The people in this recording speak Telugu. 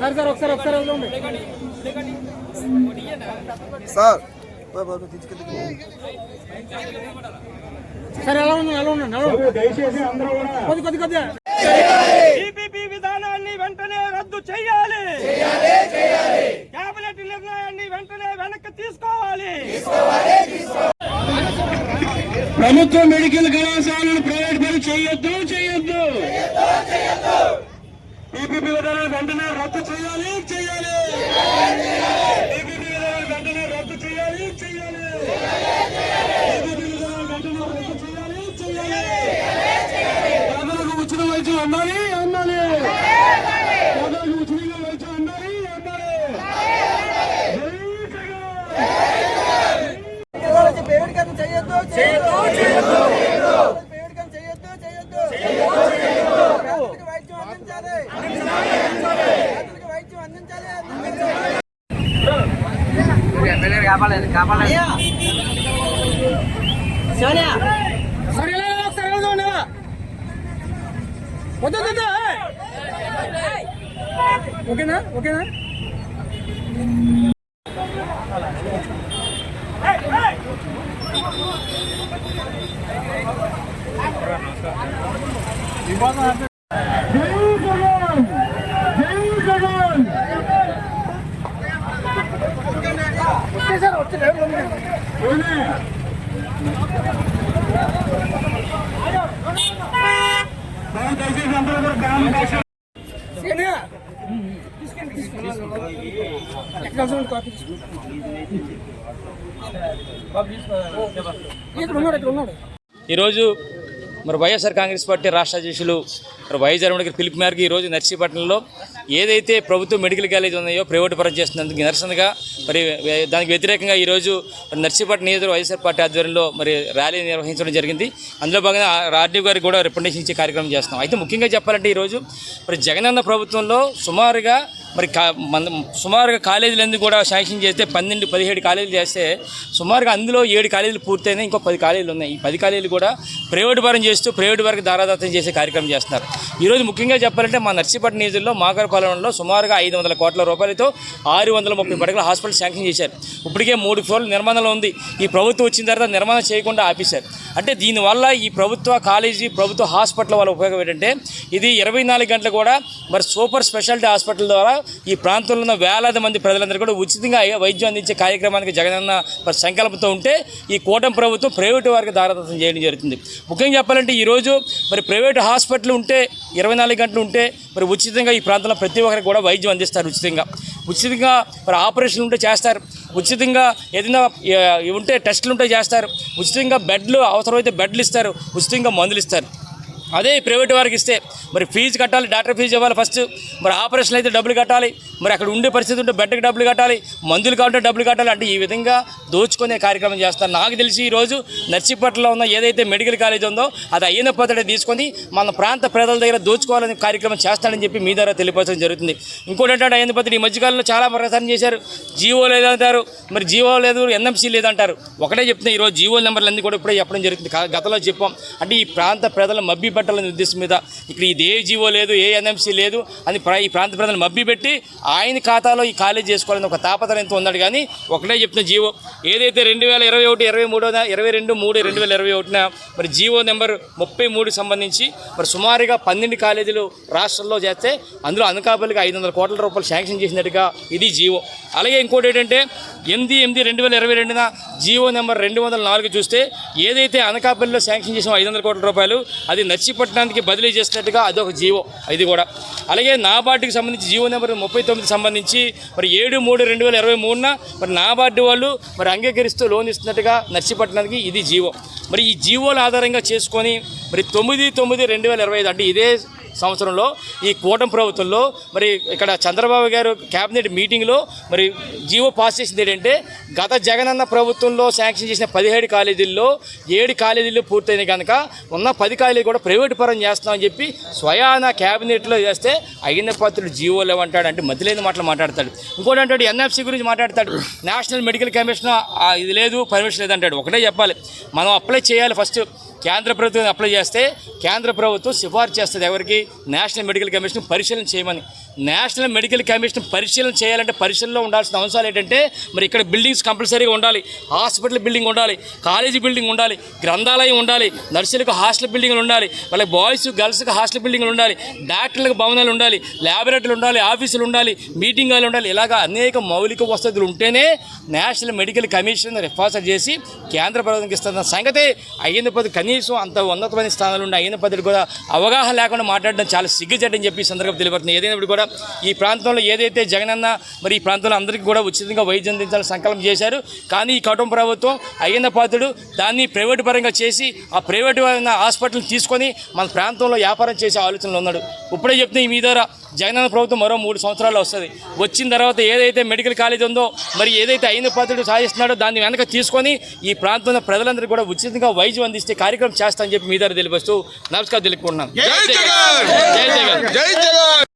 సార్ సార్ ఒకసారి. సార్ ఎలా ఉండండి ఎలా ఉండండి దయచేసి అందరూ కూడా కొద్ది కొద్ది కొద్దిగా. టీపీపీ విధానాన్ని వెంటనే రద్దు చేయాలి కేబినెట్ నిర్ణయాన్ని వెంటనే వెనక్కి తీసుకోవాలి. ప్రభుత్వ మెడికల్ కళాశాలను ప్రైవేట్ పని చేయొద్దు చేయొద్దు. టీపీపీ విధానాన్ని వెంటనే రద్దు చేయాలి. చేయాలి. టీపీపీ విధానాన్ని వెంటనే రద్దు చేయాలి. చేయాలి. టీపీపీ విధానాన్ని వెంటనే రద్దు చేయాలి. చేయాలి. పేదలకు ఉచిత వైద్యం అందాలి. అందాలి. పేదలకు ఉచితంగా వైద్యం అందాలి. అందాలి. చేయొద్దు చేయొద్దు చేయొద్దు పేరుకం చేయొద్దు చేయొద్దు పేదలకు వైద్యం అందించాలి పేదలకు వైద్యం అందించాలి అందించాలి వద్దు ఏయ్. ఓకేనా? ఓకేనా? జై ఈరోజు మరి వైఎస్ఆర్ కాంగ్రెస్ పార్టీ రాష్ట్ర అధ్యక్షులు మరి వైఎస్ జగన్మోహన్ రెడ్డి పిలుపు మేరకు ఈరోజు నర్సీపట్నంలో ఏదైతే ప్రభుత్వ మెడికల్ కాలేజ్ ఉన్నాయో ప్రైవేట్ పరం చేస్తున్నందుకు నిరసనగా మరి దానికి వ్యతిరేకంగా ఈరోజు నర్సీపట్నం నియోజకవర్గ వైఎస్ఆర్ పార్టీ ఆధ్వర్యంలో మరి ర్యాలీ నిర్వహించడం జరిగింది. అందులో భాగంగా రాజీవ్ గారికి కూడా రిప్రజెంటేషన్ ఇచ్చే కార్యక్రమం చేస్తున్నాం. అయితే ముఖ్యంగా చెప్పాలంటే ఈరోజు మరి జగనన్న ప్రభుత్వంలో సుమారుగా మరి కా మన సుమారుగా కాలేజీలు కూడా శాంక్షన్ చేస్తే పన్నెండు పదిహేడు కాలేజీలు చేస్తే సుమారుగా అందులో ఏడు కాలేజీలు పూర్తయినాయి ఇంకో పది కాలేజీలు ఉన్నాయి. ఈ పది కాలేజీలు కూడా ప్రైవేట్ పరం చేస్తూ ప్రైవేట్ వరకు దారాదత్తం చేసే కార్యక్రమం చేస్తున్నారు. ఈరోజు ముఖ్యంగా చెప్పాలంటే మా నర్సీపట్నం నిధుల్లో మాకరపాలెంలో సుమారుగా ఐదు వందల కోట్ల రూపాయలతో ఆరు వందల ముప్పై పడకల హాస్పిటల్ శాంక్షన్ చేశారు. ఇప్పటికే మూడు ఫ్లోర్లు నిర్మాణంలో ఉంది. ఈ ప్రభుత్వం వచ్చిన తర్వాత నిర్మాణం చేయకుండా ఆపేశారు. అంటే దీనివల్ల ఈ ప్రభుత్వ కాలేజీ ప్రభుత్వ హాస్పిటల్ వల్ల ఉపయోగం ఏంటంటే ఇది ఇరవై నాలుగు గంటలు కూడా మరి సూపర్ స్పెషాలిటీ హాస్పిటల్ ద్వారా ఈ ప్రాంతంలో ఉన్న వేలాది మంది ప్రజలందరూ కూడా ఉచితంగా వైద్యం అందించే కార్యక్రమానికి జగనన్న మరి సంకల్పంతో ఉంటే ఈ కూటమి ప్రభుత్వం ప్రైవేటు వారికి దారదత్తం చేయడం జరుగుతుంది. ముఖ్యంగా చెప్పాలంటే ఈరోజు మరి ప్రైవేటు హాస్పిటల్ ఉంటే ఇరవై నాలుగు గంటలు ఉంటే మరి ఉచితంగా ఈ ప్రాంతంలో ప్రతి ఒక్కరికి కూడా వైద్యం అందిస్తారు ఉచితంగా. ఉచితంగా మరి ఆపరేషన్లు ఉంటే చేస్తారు. ఉచితంగా ఏదైనా ఉంటే టెస్టులు ఉంటే చేస్తారు. ఉచితంగా బెడ్లు అవసరమైతే బెడ్లు ఇస్తారు. ఉచితంగా మందులు ఇస్తారు. అదే ప్రైవేట్ వారికి ఇస్తే. మరి ఫీజు కట్టాలి డాక్టర్ ఫీజు ఇవ్వాలి ఫస్ట్. మరి ఆపరేషన్ అయితే డబ్బులు కట్టాలి. మరి అక్కడ ఉండే పరిస్థితి ఉంటే బెడ్కి డబ్బులు కట్టాలి. మందులు కావాలంటే డబ్బులు కట్టాలి. అంటే ఈ విధంగా దోచుకునే కార్యక్రమం చేస్తారు. నాకు తెలిసి ఈరోజు నర్సీపట్నంలో ఉన్న ఏదైతే మెడికల్ కాలేజ్ ఉందో అది అయిన పద్ధతి తీసుకొని మన ప్రాంత ప్రజల దగ్గర దోచుకోవాలని కార్యక్రమం చేస్తానని చెప్పి మీ ద్వారా తెలియపరచడం జరుగుతుంది. ఇంకోటి ఏంటంటే అయిన పద్ధతి ఈ మధ్యకాలంలో చాలా ప్రసారం చేశారు. జీవో లేదంటారు. మరి జీవో లేదు ఎన్ఎంసీ లేదంటారు. ఒకటే చెప్తున్నాయి ఈరోజు జీవో నెంబర్లు అన్నీ కూడా ఇప్పుడే చెప్పడం జరుగుతుంది. గతంలో చెప్పాం. అంటే ఈ ప్రాంత ప్రజల మబ్బి పెట్టాలనే ఉద్దేశం మీద ఇక్కడ ఇది ఏ జీవో లేదు ఏ ఎన్ఎంసీ లేదు అని ప్రా- ఈ ప్రాంత ప్రజలను మబ్బి పెట్టి ఆయన ఖాతాలో ఈ కాలేజ్ చేసుకోవాలని ఒక తాపత్రయంతో ఉన్నాడు కానీ ఒకటే చెప్తున్న జీవో. ఏదైతే రెండు వేల ఇరవై ఒకటి ఇరవై మూడోన ఇరవై రెండు మూడు రెండు వేల ఇరవై ఒకటిన మరి జీవో నెంబర్ ముప్పై మూడు సంబంధించి మరి సుమారుగా పన్నెండు కాలేజీలు రాష్ట్రంలో చేస్తే అందులో అనకాపల్లికి ఐదు వందల కోట్ల రూపాయలు శాంక్షన్ చేసినట్టుగా ఇది జీవో. అలాగే ఇంకోటి ఏంటంటే ఎనిమిది ఎనిమిది రెండు వేల ఇరవై రెండున జీవో నెంబర్ రెండు వందల నాలుగు చూస్తే ఏదైతే అనకాపల్లిలో శాంక్షన్ చేసిన ఐదు వందల కోట్ల రూపాయలు అది నర్సీపట్నానికి బదిలీ చేసినట్టుగా అదొక జీవో ఇది కూడా. అలాగే నాబార్డుకి సంబంధించి జీవో నెంబర్ ముప్పై తొమ్మిది సంబంధించి మరి ఏడు మూడు రెండు వేల ఇరవై మూడున మరి నాబార్డు వాళ్ళు మరి అంగీకరిస్తూ లోన్ ఇస్తున్నట్టుగా నర్సీపట్నానికి ఇది జీవో మరి ఈ జీవోల ఆధారంగా చేసుకొని మరి తొమ్మిది తొమ్మిది రెండు వేల ఇరవై ఐదు అంటే ఇదే సంవత్సరంలో ఈ కూటమి ప్రభుత్వంలో మరి ఇక్కడ చంద్రబాబు గారు కేబినెట్ మీటింగ్లో మరి జీవో పాస్ చేసింది ఏంటంటే గత జగనన్న ప్రభుత్వంలో శాంక్షన్ చేసిన పదిహేడు కాలేజీల్లో ఏడు కాలేజీలు పూర్తయినాయి కనుక ఉన్న పది కాలేజీలు కూడా ప్రైవేట్ పరం చేస్తామని చెప్పి స్వయాన క్యాబినెట్లో చేస్తే అయిన పత్రులు జీవో లేవంటాడు అంటే మధ్యలేని మాటలు మాట్లాడతాడు. ఇంకోటి అంటాడు ఎన్ఎఫ్సి గురించి మాట్లాడతాడు. నేషనల్ మెడికల్ కమిషన్ ఇది లేదు పర్మిషన్ లేదంటాడు. ఒకటే చెప్పాలి. మనం అప్లై చేయాలి ఫస్ట్. కేంద్ర ప్రభుత్వం అప్లై చేస్తే కేంద్ర ప్రభుత్వం సిఫార్సు చేస్తుంది ఎవరికి? నేషనల్ మెడికల్ కమిషన్ పరిశీలన చేయమని. నేషనల్ మెడికల్ కమిషన్ పరిశీలన చేయాలంటే పరిశీలనలో ఉండాల్సిన అంశాలు ఏంటంటే మరి ఇక్కడ బిల్డింగ్స్ కంపల్సరీగా ఉండాలి హాస్పిటల్ బిల్డింగ్ ఉండాలి కాలేజీ బిల్డింగ్ ఉండాలి గ్రంథాలయం ఉండాలి నర్సులకు హాస్టల్ బిల్డింగ్లు ఉండాలి వాళ్ళకి బాయ్స్ గర్ల్స్కి హాస్టల్ బిల్డింగ్లు ఉండాలి డాక్టర్లకు భవనాలు ఉండాలి ల్యాబొరేటరీలు ఉండాలి ఆఫీసులు ఉండాలి మీటింగ్ హాల్ ఉండాలి ఇలాగ అనేక మౌలిక వసతులు ఉంటేనే నేషనల్ మెడికల్ కమిషన్ రిఫాసర్ చేసి కేంద్ర ప్రభుత్వంకి ఇస్తున్న సంగతి. అయ్యింది పది కనీసం అంత ఉన్నతమైన స్థానాలు ఉండే అయిన పద్ధతి కూడా అవగాహన లేకుండా మాట్లాడడం చాలా సిగ్గుచేటని చెప్పి సందర్భం సందర్భంగా తెలియబడుతుంది ఏదైనప్పుడు కూడా ఈ ప్రాంతంలో ఏదైతే జగనన్న మరి ఈ ప్రాంతంలో అందరికీ కూడా ఉచితంగా వైద్యం అందించాలని సంకల్పం చేశారు కానీ ఈ కుటుంబ ప్రభుత్వం అయ్యింద పాత్రుడు దాన్ని ప్రైవేటు పరంగా చేసి ఆ ప్రైవేటు హాస్పిటల్ తీసుకొని మన ప్రాంతంలో వ్యాపారం చేసే ఆలోచనలో ఉన్నాడు. ఇప్పుడే చెప్తే ఈ మీ ద్వారా జగనన్న ప్రభుత్వం మరో మూడు సంవత్సరాలు వస్తుంది. వచ్చిన తర్వాత ఏదైతే మెడికల్ కాలేజ్ ఉందో మరి ఏదైతే అయిన పాత్రుడు సాధిస్తున్నాడో దాన్ని వెనక తీసుకొని ఈ ప్రాంతంలో ప్రజలందరికీ కూడా ఉచితంగా వైద్యం అందిస్తే కార్యక్రమం చేస్తా అని చెప్పి మీ ద్వారా తెలియపరుస్తూ నమస్కారం తెలుపుకుంటున్నాను. జై జగన్! జై